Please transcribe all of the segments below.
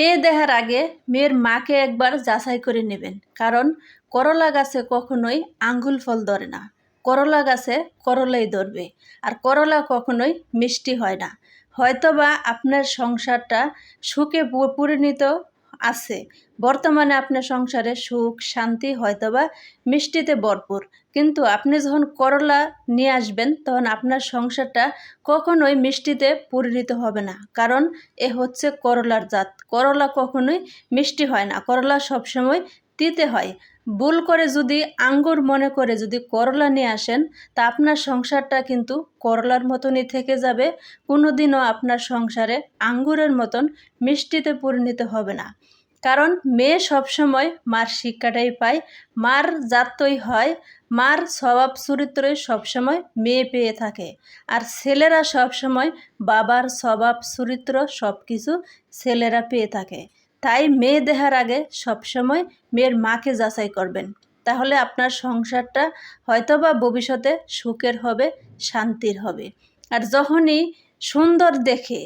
মেয়ে দেহার আগে মেয়ের মাকে একবার যাচাই করে নেবেন, কারণ করলা গাছে কখনোই আঙ্গুল ফল ধরে না। করলা গাছে করলাই ধরবে, আর করলা কখনোই মিষ্টি হয় না। হয়তোবা আপনার সংসারটা সুখে পরিণত আছে। বর্তমানে আপনার সংসারে সুখ, শান্তি, হয়তোবা মিষ্টিতে ভরপুর। কিন্তু আপনি যখন করলা নিয়ে আসবেন, তখন আপনার সংসারটা কখনোই মিষ্টিতে পরিণত হবে না। কারণ এ হচ্ছে করলার জাত। করলা কখনোই মিষ্টি হয় না। করলা সবসময় তিতে হয়। ভুল করে যদি আঙ্গুর মনে করে যদি করলা নিয়ে আসেন, তা আপনার সংসারটা কিন্তু করলার মতনই থেকে যাবে। কোনোদিনও আপনার সংসারে আঙ্গুরের মতন মিষ্টিতে পরিণত হবে না। কারণ মেয়ে সবসময় মার শিক্ষাটাই পায়, মার জাতই হয়, মার স্বভাব চরিত্রই সবসময় মেয়ে পেয়ে থাকে। আর ছেলেরা সবসময় বাবার স্বভাব চরিত্র সব কিছু ছেলেরা পেয়ে থাকে। তাই মেয়ে দেহার আগে সবসময় মেয়ের মাকে যাচাই করবেন। তাহলে আপনার সংসারটা হয়তোবা ভবিষ্যতে সুখের হবে, শান্তির হবে। আর যখনই সুন্দর দেখে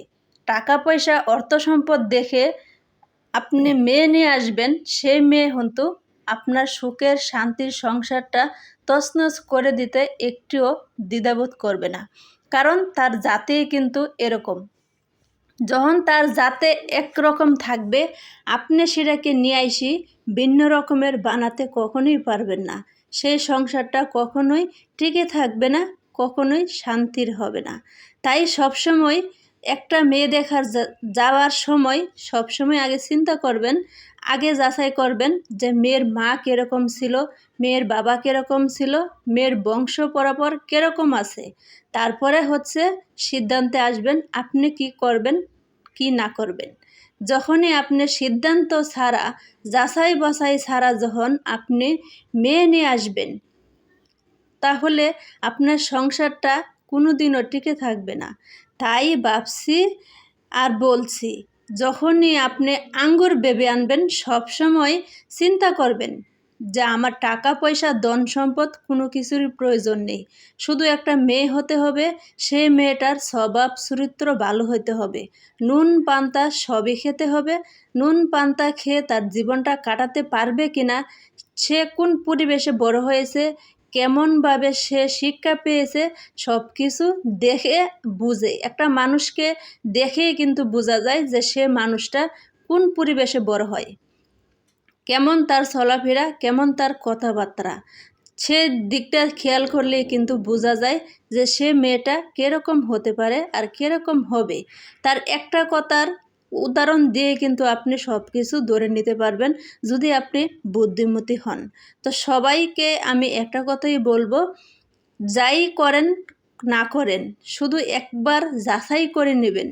টাকা পয়সা অর্থ সম্পদ দেখে আপনি মেয়ে নিয়ে আসবেন, সেই মেয়ে কিন্তু আপনার সুখের, শান্তির সংসারটা তছনছ করে দিতে একটিও দ্বিধাবোধ করবে না। কারণ তার জাতি কিন্তু এরকম। যখন তার জাতে একরকম থাকবে, আপনি সেটাকে নিয়ে আসি ভিন্ন রকমের বানাতে কখনোই পারবেন না। সেই সংসারটা কখনোই টিকে থাকবে না, কখনোই শান্তির হবে না। তাই সবসময় একটা মেয়ে দেখার যাওয়ার সময় সবসময় আগে চিন্তা করবেন, আগে যাচাই করবেন যে মেয়ের মা কীরকম ছিল, মেয়ের বাবা কীরকম ছিল, মেয়ের বংশ পরাপর কীরকম আছে। তারপরে হচ্ছে সিদ্ধান্তে আসবেন আপনি কি করবেন, কি না করবেন। যখনই আপনি সিদ্ধান্ত ছাড়া, যাচাই বাছাই ছাড়া যখন আপনি মেয়ে নিয়ে আসবেন, তাহলে আপনার সংসারটা কোনো দিনও টিকে থাকবে না। তাই ভাবছি আর বলছি, যখনই আপনি আঙ্গুর বেবে আনবেন সবসময় চিন্তা করবেন যে আমার টাকা, পয়সা, ধন সম্পদ কোনো কিছুর প্রয়োজন নেই। শুধু একটা মেয়ে হতে হবে, সেই মেয়েটার স্বভাব চরিত্র ভালো হতে হবে। নুন, পান্তা সবই খেতে হবে। নুন, পান্তা খেয়ে তার জীবনটা কাটাতে পারবে কিনা, সে কোন পরিবেশে বড় হয়েছে কেমনভাবে সে শিক্ষা পেয়েছে সব কিছু দেখে বুঝে। একটা মানুষকে দেখেই কিন্তু বোঝা যায় যে সে মানুষটা কোন পরিবেশে বড় হয়। কেমন তার চলাফেরা, কেমন তার কথাবার্তা। সে দিকটা খেয়াল করলে কিন্তু বোঝা যায় যে সে মেয়েটা কীরকম হতে পারে আর কীরকম হবে। তার একটা কথার উদাহরণ দিয়ে কিন্তু আপনি সব কিছু ধরে নিতে পারবেন যদি আপনি বুদ্ধিমতী হন। তো সবাইকে আমি একটা কথাই বলব, যাই করেন না করেন, শুধু একবার যাচাই করে নেবেন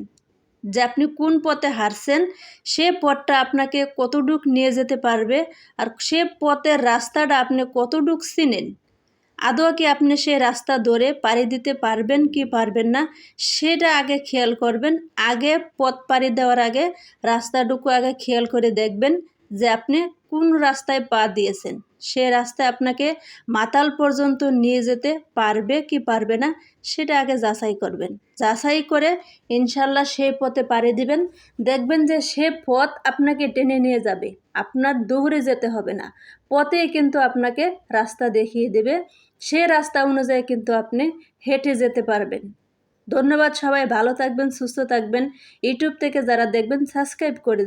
যে আপনি কোন পথে হারছেন সে পথটা আপনাকে কতটুক নিয়ে যেতে পারবে আর সে পথের রাস্তাটা আপনি কতটুক চিনেন। আদৌ কি আপনি সে রাস্তা ধরে পাড়ি দিতে পারবেন কি পারবেন না, সেটা আগে খেয়াল করবেন। আগে পথ পাড়ি দেওয়ার আগে, রাস্তাটুকু আগে খেয়াল করে দেখবেন যে আপনি কোন রাস্তায় পা দিয়েছেন। সে রাস্তায় আপনাকে মাতাল পর্যন্ত নিয়ে যেতে পারবে কি পারবে না, সেটা আগে যাচাই করবেন। যাচাই করে ইনশাল্লাহ সেই পথে পাড়ি দিবেন। দেখবেন যে সে পথ আপনাকে টেনে নিয়ে যাবে। আপনার দৌড়ে যেতে হবে না। পথেই কিন্তু আপনাকে রাস্তা দেখিয়ে দেবে। সে রাস্তা অনুযায়ী কিন্তু আপনি হেঁটে যেতে পারবেন। ধন্যবাদ সবাই, ভালো থাকবেন, সুস্থ থাকবেন। ইউটিউব থেকে যারা দেখবেন, সাবস্ক্রাইব করে